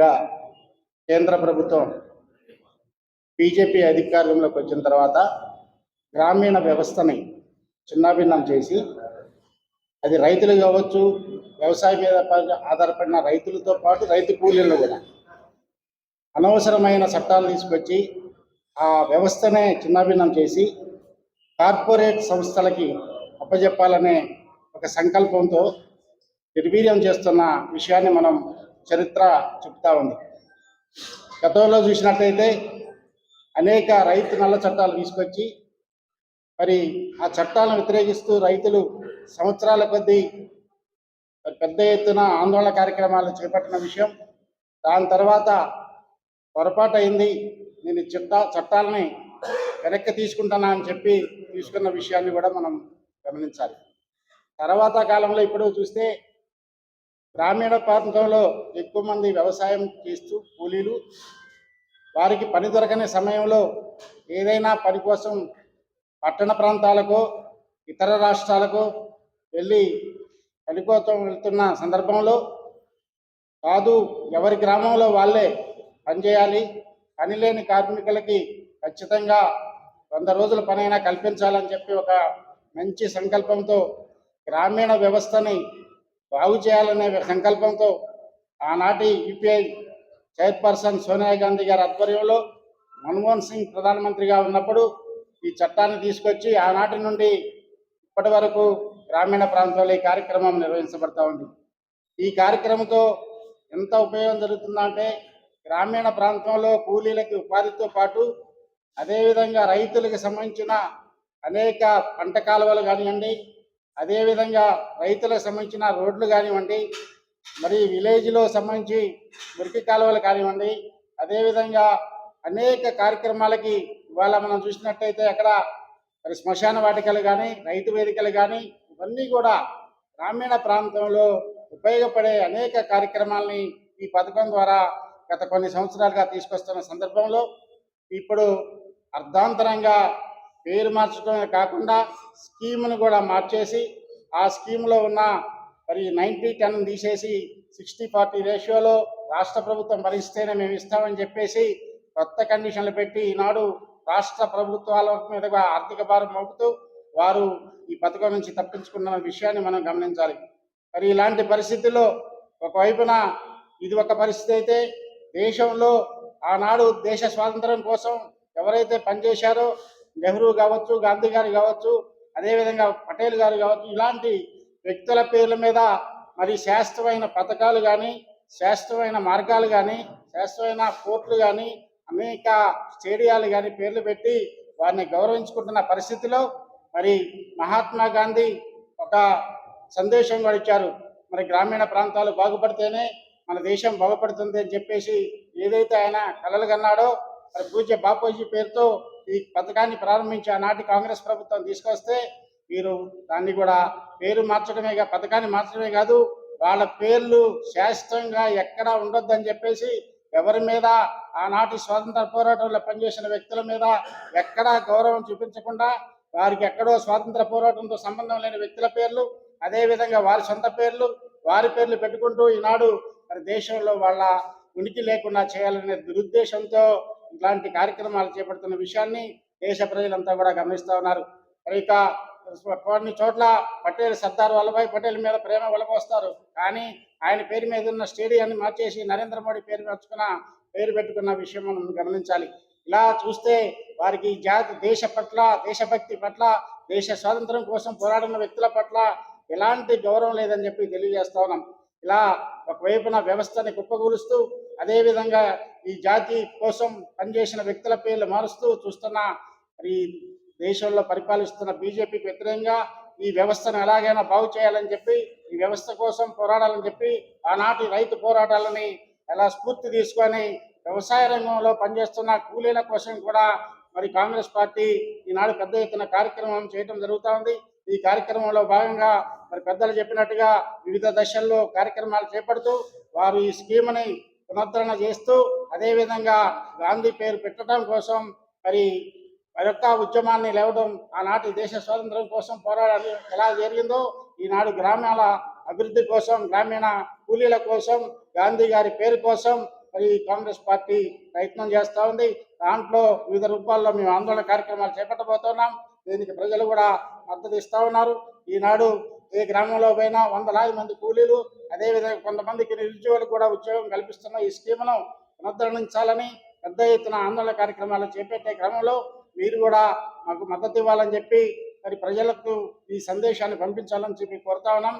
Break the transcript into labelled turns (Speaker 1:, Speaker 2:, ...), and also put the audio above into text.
Speaker 1: సంవత్సరాలుగా కేంద్ర ప్రభుత్వం బీజేపీ అధికారంలోకి వచ్చిన తర్వాత గ్రామీణ వ్యవస్థని చిన్నాభిన్నం చేసి అది రైతులు కావచ్చు వ్యవసాయం మీద ఆధారపడిన రైతులతో పాటు రైతు కూలీలను కూడా అనవసరమైన చట్టాలు తీసుకొచ్చి ఆ వ్యవస్థనే చిన్నాభిన్నం చేసి కార్పొరేట్ సంస్థలకి అప్పజెప్పాలనే ఒక సంకల్పంతో నిర్వీర్యం చేస్తున్న విషయాన్ని మనం చరిత్ర చెప్తా ఉంది. గతంలో చూసినట్టయితే అనేక రైతు నల్ల చట్టాలు తీసుకొచ్చి మరి ఆ చట్టాలను వ్యతిరేకిస్తూ రైతులు సంవత్సరాల కొద్దీ మరి పెద్ద ఎత్తున ఆందోళన కార్యక్రమాలు చేపట్టిన విషయం. దాని తర్వాత పొరపాటు అయింది. నేను చట్ట చట్టాలని వెనక్కి తీసుకుంటానా అని చెప్పి తీసుకున్న విషయాన్ని కూడా మనం గమనించాలి. తర్వాత కాలంలో ఇప్పుడు చూస్తే గ్రామీణ ప్రాంతంలో ఎక్కువ మంది వ్యవసాయం చేస్తూ కూలీలు వారికి పని దొరకని సమయంలో ఏదైనా పని కోసం పట్టణ ప్రాంతాలకు ఇతర రాష్ట్రాలకు వెళ్ళి పని కోసం వెళ్తున్న సందర్భంలో కాదు ఎవరి గ్రామంలో వాళ్ళే పనిచేయాలి. పని లేని కార్మికులకి ఖచ్చితంగా వంద రోజుల పనైనా కల్పించాలని చెప్పి ఒక మంచి సంకల్పంతో గ్రామీణ వ్యవస్థని బాగు చేయాలనే సంకల్పంతో ఆనాటి యూపీఐ చైర్పర్సన్ సోనియా గాంధీ గారి ఆధ్వర్యంలో మన్మోహన్ సింగ్ ప్రధానమంత్రిగా ఉన్నప్పుడు ఈ చట్టాన్ని తీసుకొచ్చి ఆనాటి నుండి ఇప్పటి వరకు గ్రామీణ ప్రాంతాల్లో ఈ కార్యక్రమం నిర్వహించబడతా ఉంది. ఈ కార్యక్రమంతో ఎంత ఉపయోగం జరుగుతుందంటే గ్రామీణ ప్రాంతంలో కూలీలకి ఉపాధితో పాటు అదేవిధంగా రైతులకు సంబంధించిన అనేక పంట కాలువలు కానివ్వండి అదేవిధంగా రైతులకు సంబంధించిన రోడ్లు కానివ్వండి మరి విలేజ్లో సంబంధించి మురికి కాలువలు కానివ్వండి అదేవిధంగా అనేక కార్యక్రమాలకి ఇవాళ మనం చూసినట్టయితే అక్కడ మరి శ్మశాన వాటికలు కానీ రైతు వేదికలు కానీ ఇవన్నీ కూడా గ్రామీణ ప్రాంతంలో ఉపయోగపడే అనేక కార్యక్రమాలని ఈ పథకం ద్వారా గత కొన్ని సంవత్సరాలుగా తీసుకొస్తున్న సందర్భంలో ఇప్పుడు అర్ధాంతరంగా పేరు మార్చడమే కాకుండా స్కీమ్ను కూడా మార్చేసి ఆ స్కీమ్లో ఉన్న మరి నైంటీ టెన్ తీసేసి సిక్స్టీ ఫార్టీ రేషియోలో రాష్ట్ర ప్రభుత్వం భరిస్తేనే మేము ఇస్తామని చెప్పేసి కొత్త కండిషన్లు పెట్టి ఈనాడు రాష్ట్ర ప్రభుత్వాల మీదుగా ఆర్థిక భారం మోపుతూ వారు ఈ పథకం నుంచి తప్పించుకున్న విషయాన్ని మనం గమనించాలి. మరి ఇలాంటి పరిస్థితుల్లో ఒకవైపున ఇది ఒక పరిస్థితి అయితే దేశంలో ఆనాడు దేశ స్వాతంత్రం కోసం ఎవరైతే పనిచేశారో నెహ్రూ కావచ్చు గాంధీ గారు కావచ్చు అదేవిధంగా పటేల్ గారు కావచ్చు ఇలాంటి వ్యక్తుల పేర్ల మీద మరి శాస్త్రమైన పథకాలు కానీ శాస్త్రమైన మార్గాలు కానీ శాస్త్రమైన కోర్టులు కానీ అనేక స్టేడియాలు కానీ పేర్లు పెట్టి వారిని గౌరవించుకుంటున్న పరిస్థితిలో మరి మహాత్మా గాంధీ ఒక సందేశం కూడా ఇచ్చారు. మరి గ్రామీణ ప్రాంతాలు బాగుపడితేనే మన దేశం బాగుపడుతుంది అని చెప్పేసి ఏదైతే ఆయన కలలు కన్నాడో మరి పూజ్య బాపూజీ పేరుతో ఈ పథకాన్ని ప్రారంభించి ఆనాటి కాంగ్రెస్ ప్రభుత్వం తీసుకొస్తే వీరు దాన్ని కూడా పేరు మార్చడమే పథకాన్ని మార్చడమే కాదు వాళ్ళ పేర్లు శాశ్వతంగా ఎక్కడా ఉండొద్దని చెప్పేసి ఎవరి మీద ఆనాటి స్వాతంత్ర పోరాటంలో పనిచేసిన వ్యక్తుల మీద ఎక్కడా గౌరవం చూపించకుండా వారికి ఎక్కడో స్వాతంత్ర పోరాటంతో సంబంధం లేని వ్యక్తుల పేర్లు అదేవిధంగా వారి సొంత పేర్లు వారి పేర్లు పెట్టుకుంటూ ఈనాడు మరి దేశంలో వాళ్ళ ఉనికి లేకుండా చేయాలనే దురుద్దేశంతో ఇలాంటి కార్యక్రమాలు చేపడుతున్న విషయాన్ని దేశ ప్రజలంతా కూడా గమనిస్తూ ఉన్నారు. మరి ఇక కొన్ని చోట్ల పటేల్ సర్దార్ వల్లభాయ్ పటేల్ మీద ప్రేమ వలపోస్తారు. కానీ ఆయన పేరు మీద ఉన్న స్టేడియాన్ని మార్చేసి నరేంద్ర మోడీ పేరు మార్చుకున్న పేరు పెట్టుకున్న విషయం మనం గమనించాలి. ఇలా చూస్తే వారికి జాతి దేశ పట్ల దేశభక్తి పట్ల దేశ స్వాతంత్రం కోసం పోరాడిన వ్యక్తుల పట్ల ఎలాంటి గౌరవం లేదని చెప్పి తెలియజేస్తా ఉన్నాం. ఇలా ఒకవైపున వ్యవస్థని కుప్పగూలుస్తూ అదేవిధంగా ఈ జాతి కోసం పనిచేసిన వ్యక్తుల పేర్లు మారుస్తూ చూస్తున్న మరి దేశంలో పరిపాలిస్తున్న బీజేపీకి వ్యతిరేకంగా ఈ వ్యవస్థను ఎలాగైనా బాగు చేయాలని చెప్పి ఈ వ్యవస్థ కోసం పోరాడాలని చెప్పి ఆనాటి రైతు పోరాటాలని ఎలా స్ఫూర్తి తీసుకొని వ్యవసాయ రంగంలో పనిచేస్తున్న కూలీల కోసం కూడా మరి కాంగ్రెస్ పార్టీ ఈనాడు పెద్ద ఎత్తున కార్యక్రమం చేయడం జరుగుతూ ఉంది. ఈ కార్యక్రమంలో భాగంగా మరి పెద్దలు చెప్పినట్టుగా వివిధ దశల్లో కార్యక్రమాలు చేపడుతూ వారు ఈ స్కీమ్ని పునరుద్ధరణ చేస్తూ అదేవిధంగా గాంధీ పేరు పెట్టడం కోసం మరి మరొక ఉద్యమాన్ని లేవడం ఆనాటి దేశ స్వాతంత్రం కోసం పోరాడాలి. ఎలా జరిగిందో ఈనాడు గ్రామాల అభివృద్ధి కోసం గ్రామీణ కూలీల కోసం గాంధీ గారి పేరు కోసం మరి కాంగ్రెస్ పార్టీ ప్రయత్నం చేస్తూ ఉంది. దాంట్లో వివిధ రూపాల్లో మేము ఆందోళన కార్యక్రమాలు చేపట్టబోతున్నాం. దీనికి ప్రజలు కూడా మద్దతు ఇస్తూ ఉన్నారు. ఈనాడు ఏ గ్రామంలో పైన వందలాది మంది కూలీలు అదేవిధంగా కొంతమందికి నిరుద్యోగులకు కూడా ఉద్యోగం కల్పిస్తున్న ఈ స్కీమ్ను పునరుద్ధరించాలని పెద్ద ఎత్తున ఆందోళన కార్యక్రమాలు చేపట్టే క్రమంలో మీరు కూడా మాకు మద్దతు ఇవ్వాలని చెప్పి మరి ప్రజలకు ఈ సందేశాన్ని పంపించాలని చెప్పి కోరుతా ఉన్నాం.